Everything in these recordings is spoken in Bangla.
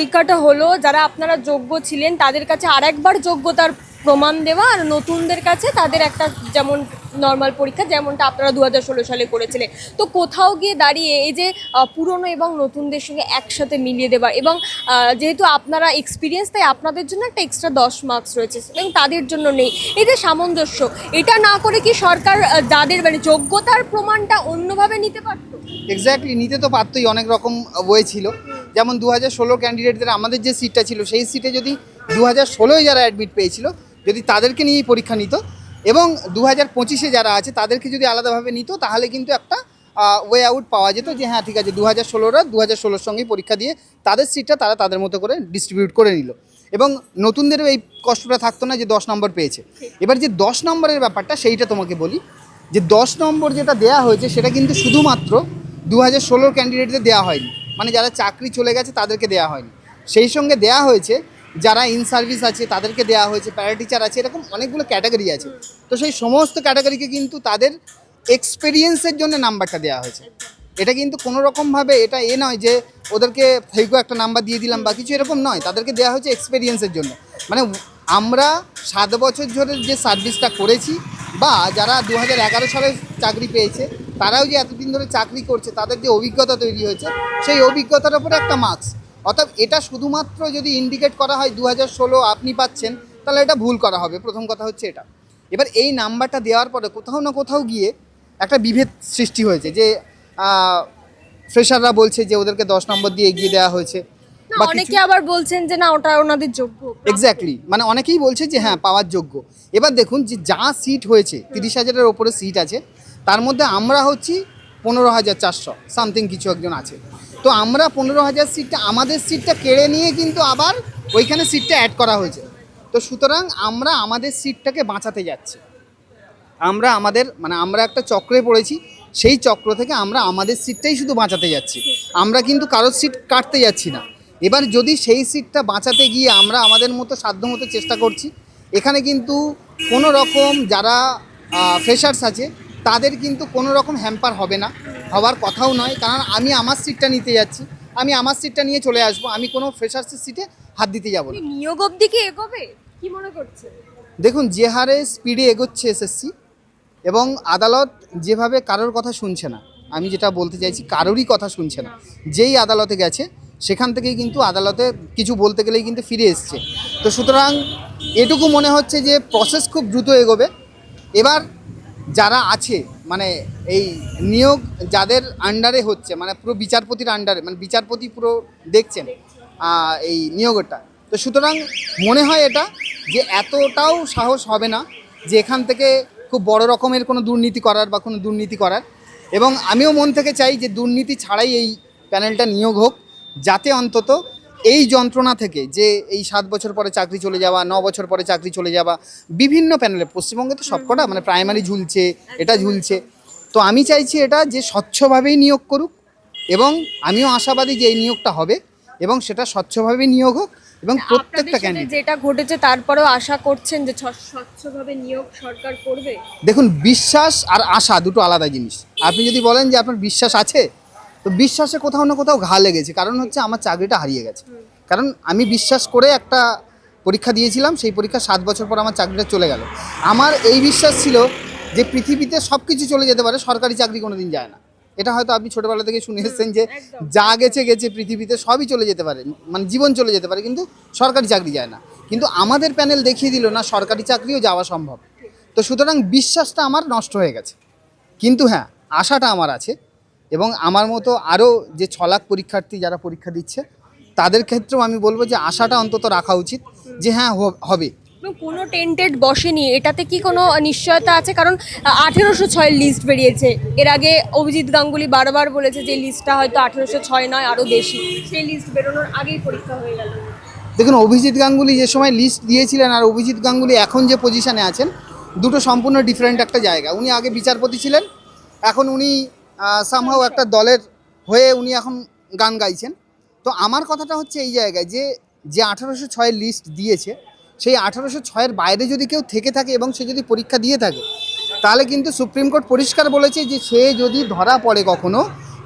পরীক্ষাটা হলো, যারা আপনারা যোগ্য ছিলেন, তাদের কাছে আরেকবার যোগ্যতার প্রমাণ দেওয়া আর নতুনদের কাছে তাদের একটা যেমন নর্মাল পরীক্ষা যেমনটা আপনারা দু হাজার ষোলো সালে করেছিলেন। তো কোথাও গিয়ে দাঁড়িয়ে এই যে পুরনো এবং নতুনদের সঙ্গে একসাথে মিলিয়ে দেওয়া এবং যেহেতু আপনারা এক্সপিরিয়েন্স তাই আপনাদের জন্য একটা এক্সট্রা দশ মার্কস রয়েছে এবং তাদের জন্য নেই। এই যে সামঞ্জস্য, এটা না করে কি সরকার যাদের মানে যোগ্যতার প্রমাণটা অন্যভাবে নিতে পারতো? এক্স্যাক্টলি নিতে তো পারতোই, অনেক রকম ওয়ে ছিল। যেমন দু হাজার ষোলো ক্যান্ডিডেটদের আমাদের যে সিটটা ছিল, সেই সিটে যদি দু হাজার ষোলোয় যারা অ্যাডমিট পেয়েছিল, যদি তাদেরকে নিয়েই পরীক্ষা নিত এবং দু হাজার পঁচিশে যারা আছে, তাদেরকে যদি আলাদাভাবে নিত, তাহলে কিন্তু একটা ওয়ে আউট পাওয়া যেত যে হ্যাঁ ঠিক আছে দু হাজার ষোলোরা দু হাজার ষোলোর সঙ্গেই পরীক্ষা দিয়ে তাদের সিটটা তারা তাদের মতো করে ডিস্ট্রিবিউট করে নিল। এবং নতুনদেরও এই কষ্টটা থাকতো না যে দশ নম্বর পেয়েছে। এবার যে দশ নম্বরের ব্যাপারটা, সেইটা তোমাকে বলি। যে দশ নম্বর যেটা দেয়া হয়েছে, সেটা কিন্তু শুধুমাত্র দু হাজার ষোলোর ক্যান্ডিডেটদের দেওয়া হয়নি। মানে যারা চাকরি চলে গেছে তাদেরকে দেওয়া হয়নি। সেই সঙ্গে দেয়া হয়েছে, যারা ইন সার্ভিস আছে তাদেরকে দেওয়া হয়েছে প্যারা টিচার আছে, এরকম অনেকগুলো ক্যাটাগরি আছে। তো সেই সমস্ত ক্যাটাগরিকে কিন্তু তাদের এক্সপেরিয়েন্সের জন্য নাম্বারটা দেওয়া হয়েছে। এটা কিন্তু কোনো রকমভাবে এটা এ নয় যে ওদেরকে থেইকো একটা নাম্বার দিয়ে দিলাম বা কিছু এরকম নয়, তাদেরকে দেওয়া হয়েছে এক্সপেরিয়েন্সের জন্য। মানে আমরা সাত বছর ধরে যে সার্ভিসটা করেছি বা যারা দু হাজার এগারো সালে চাকরি পেয়েছে তারাও যে এতদিন ধরে চাকরি করছে তাদের যে অভিজ্ঞতা তৈরি হয়েছে সেই অভিজ্ঞতার উপরে একটা মার্কস অর্থাৎ এটা শুধুমাত্র যদি ইন্ডিকেট করা হয় দু হাজার ষোলো আপনি পাচ্ছেন তাহলে এটা ভুল করা হবে। প্রথম কথা হচ্ছে এটা। এবার এই নাম্বারটা দেওয়ার পরে কোথাও না কোথাও গিয়ে একটা বিভেদ সৃষ্টি হয়েছে যে ফ্রেশাররা বলছে যে ওদেরকে দশ নম্বর দিয়ে এগিয়ে দেওয়া হয়েছে অনেকে আবার বলছেন যে না ওটা ওনাদের যোগ্য। এক্স্যাক্টলি মানে অনেকেই বলছে যে হ্যাঁ পাওয়ার যোগ্য। এবার দেখুন যে যা সিট হয়েছে তিরিশ হাজারের ওপরে সিট আছে তার মধ্যে আমরা হচ্ছি পনেরো হাজার চারশো, সামথিং কিছু একজন আছে। তো আমরা পনেরো হাজার সিটটা, আমাদের সিটটা কেড়ে নিয়ে কিন্তু আবার ওইখানে সিটটা অ্যাড করা হয়েছে। তো সুতরাং আমরা আমাদের সিটটাকে বাঁচাতে যাচ্ছি। আমরা আমাদের মানে আমরা একটা চক্রে পড়েছি, সেই চক্র থেকে আমরা আমাদের সিটটাই শুধু বাঁচাতে যাচ্ছি। আমরা কিন্তু কারোর সিট কাটতে যাচ্ছি না। এবার যদি সেই সিটটা বাঁচাতে গিয়ে আমরা আমাদের মতো সাধ্যমতো চেষ্টা করছি, এখানে কিন্তু কোনো রকম যারা ফ্রেশার্স আছে তাদের কিন্তু কোনো রকম হ্যাম্পার হবে না হওয়ার কথাও নয়। কারণ আমি আমার সিটটা নিতে যাচ্ছি আমি আমার সিটটা নিয়ে চলে আসব আমি কোনো ফ্রেশার্সের সিটে হাত দিতে যাব না। নিয়োগ অবধি কি এগোবে? কি মনে করছেন দেখুন যে হারে স্পিডে এগোচ্ছে এসএসসি এবং আদালত যেভাবে কারোর কথা শুনছে না আমি যেটা বলতে চাইছি কারোরই কথা শুনছে না যেই আদালতে গেছে সেখান থেকেই কিন্তু আদালতে কিছু বলতে গেলেই কিন্তু ফিরে এসছে। তো সুতরাং এটুকু মনে হচ্ছে যে প্রসেস খুব দ্রুত এগোবে। এবার যারা আছে মানে এই নিয়োগ যাদের আন্ডারে হচ্ছে মানে পুরো বিচারপতির আন্ডারে মানে বিচারপতি পুরো দেখছেন এই নিয়োগটা। তো সুতরাং মনে হয় এটা যে এতটাও সাহস হবে না যে এখান থেকে খুব বড় রকমের কোনো দুর্নীতি করার বা কোনো দুর্নীতি করার। এবং আমিও মন থেকে চাই যে দুর্নীতি ছাড়াই এই প্যানেলটা নিয়োগ হোক, যাতে অন্তত এই যন্ত্রণা থেকে যে এই সাত বছর পরে চাকরি চলে যাওয়া ন বছর পরে চাকরি চলে যাওয়া বিভিন্ন প্যানেলে পশ্চিমবঙ্গে তো সবকটা মানে প্রাইমারি ঝুলছে এটা ঝুলছে। তো আমি চাইছি এটা যে স্বচ্ছভাবেই নিয়োগ করুক এবং আমিও আশাবাদী যে এই নিয়োগটা হবে এবং সেটা স্বচ্ছভাবে নিয়োগ হোক এবং প্রত্যেকটা সাথে ক্যান্ডিডেট যেটা ঘটেছে তারপরেও আশা করছেন যে স্বচ্ছভাবে নিয়োগ সরকার করবে? দেখুন বিশ্বাস আর আশা দুটো আলাদা জিনিস। আপনি যদি বলেন যে আপনার বিশ্বাস আছে তো বিশ্বাসে কোথাও না কোথাও ঘা লেগেছে। কারণ হচ্ছে আমার চাকরিটা হারিয়ে গেছে। কারণ আমি বিশ্বাস করে একটা পরীক্ষা দিয়েছিলাম সেই পরীক্ষা সাত বছর পর আমার চাকরিটা চলে গেল। আমার এই বিশ্বাস ছিল যে পৃথিবীতে সব কিছু চলে যেতে পারে সরকারি চাকরি কোনো দিন যায় না। এটা হয়তো আপনি ছোটোবেলা থেকে শুনে এসেছেন যে যা গেছে গেছে পৃথিবীতে সবই চলে যেতে পারে। মানে জীবন চলে যেতে পারে কিন্তু সরকারি চাকরি যায় না। কিন্তু আমাদের প্যানেল দেখিয়ে দিল না সরকারি চাকরিও যাওয়া সম্ভব। তো সুতরাং বিশ্বাসটা আমার নষ্ট হয়ে গেছে। কিন্তু হ্যাঁ আশাটা আমার আছে এবং আমার মতো আরও যে ছ লাখ পরীক্ষার্থী যারা পরীক্ষা দিচ্ছে তাদের ক্ষেত্রেও আমি বলব যে আশাটা অন্তত রাখা উচিত যে হ্যাঁ হবে। কোনো টেন্টেড বসেনি এটাতে কি কোনো নিশ্চয়তা আছে? কারণ আঠেরোশো ছয়ের লিস্ট বেরিয়েছে। এর আগে অভিজিৎ গাঙ্গুলি বারবার বলেছে যে লিস্টটা হয়তো আঠেরোশো ছয় নয় আরও বেশি। সেই লিস্ট বেরোনোর আগেই পরীক্ষা হয়ে গেল। দেখুন অভিজিৎ গাঙ্গুলি যে সময় লিস্ট দিয়েছিলেন আর অভিজিৎ গাঙ্গুলি এখন যে পজিশনে আছেন দুটো সম্পূর্ণ ডিফারেন্ট একটা জায়গা। উনি আগে বিচারপতি ছিলেন এখন উনি সামহাও একটা দলের হয়ে উনি এখন গান গাইছেন। তো আমার কথাটা হচ্ছে এই জায়গায় যে যে আঠারোশো ছয়ের লিস্ট দিয়েছে সেই আঠারোশো ছয়ের বাইরে যদি কেউ থেকে থাকে এবং সে যদি পরীক্ষা দিয়ে থাকে তাহলে কিন্তু সুপ্রিম কোর্ট পরিষ্কার বলেছে যে সে যদি ধরা পড়ে কখনো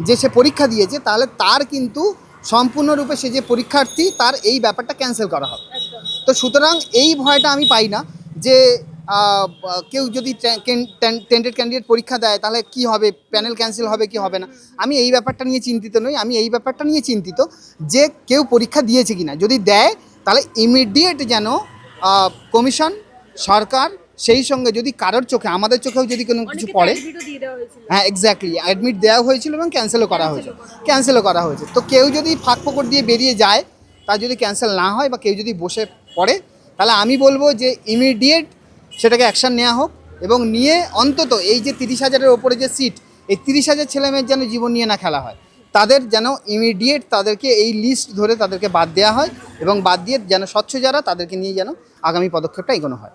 যে সে পরীক্ষা দিয়েছে তাহলে তার কিন্তু সম্পূর্ণরূপে সে যে পরীক্ষার্থী তার এই ব্যাপারটা ক্যান্সেল করা হবে। তো সুতরাং এই ভয়টা আমি পাই না যে কেউ যদি টেন্টেড ক্যান্ডিডেট পরীক্ষা দেয় তাহলে কি হবে? প্যানেল ক্যান্সেল হবে কি হবে না? আমি এই ব্যাপারটা নিয়ে চিন্তিত নই আমি এই ব্যাপারটা নিয়ে চিন্তিত যে কেউ পরীক্ষা দিয়েছে কিনা। যদি দেয় তাহলে ইমিডিয়েট যেন কমিশন সরকার সেই সঙ্গে যদি কারোর চোখে আমাদের চোখেও যদি কোনো কিছু পড়ে হ্যাঁ এক্স্যাক্টলি অ্যাডমিট দেওয়া হয়েছিল এবং ক্যান্সেলও করা হয়েছে ক্যান্সেলও করা হয়েছে। তো কেউ যদি ফাঁক ফোকর দিয়ে বেরিয়ে যায় তা যদি ক্যান্সেল না হয় বা কেউ যদি বসে পড়ে তাহলে আমি বলব যে ইমিডিয়েট সেটাকে অ্যাকশান নেওয়া হোক এবং নিয়ে অন্তত এই যে তিরিশ হাজারের ওপরে যে সিট এই তিরিশ হাজার ছেলেমেয়ের যেন জীবন নিয়ে না খেলা হয়। তাদের যেন ইমিডিয়েট তাদেরকে এই লিস্ট ধরে তাদেরকে বাদ দেওয়া হয় এবং বাদ দিয়ে যেন স্বচ্ছ যারা, তাদেরকে নিয়ে যেন আগামী পদক্ষেপটা এগোনো হয়।